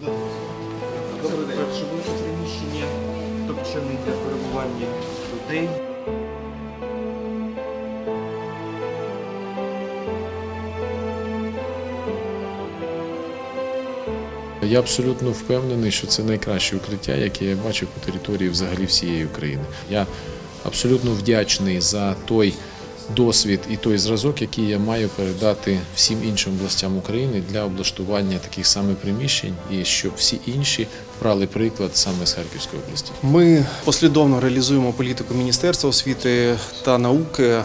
Це перше вище приміщення, топчане для перебування людей. Я абсолютно впевнений, що це найкраще укриття, яке я бачив по території взагалі всієї України. Я абсолютно вдячний за той досвід і той зразок, який я маю передати всім іншим областям України для облаштування таких самих приміщень, і щоб всі інші брали приклад саме з Харківської області. Ми послідовно реалізуємо політику Міністерства освіти та науки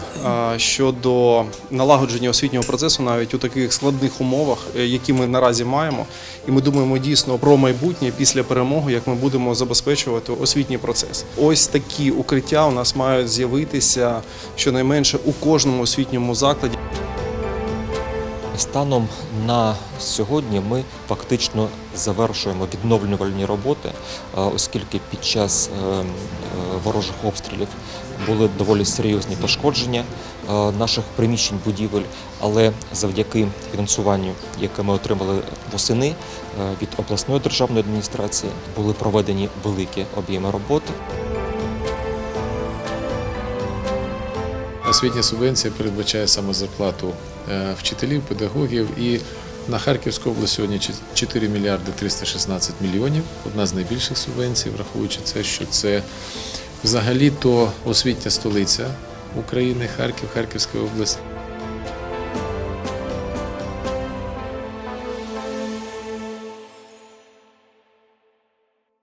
щодо налагодження освітнього процесу навіть у таких складних умовах, е, які ми наразі маємо. І ми думаємо дійсно про майбутнє після перемоги, як ми будемо забезпечувати освітній процес. Ось такі укриття у нас мають з'явитися щонайменше у кожному освітньому закладі. Станом на сьогодні ми фактично завершуємо відновлювальні роботи, е, оскільки під час е, е, ворожих обстрілів були доволі серйозні пошкодження наших приміщень будівель, але завдяки фінансуванню, яке ми отримали восени від обласної державної адміністрації, були проведені великі об'єми роботи. Освітня субвенція передбачає саме зарплату е, вчителів, педагогів і на Харківську область сьогодні 4 мільярди 316 мільйонів. Одна з найбільших субвенцій, враховуючи це, що це взагалі-то освітня столиця України, Харків, Харківська область.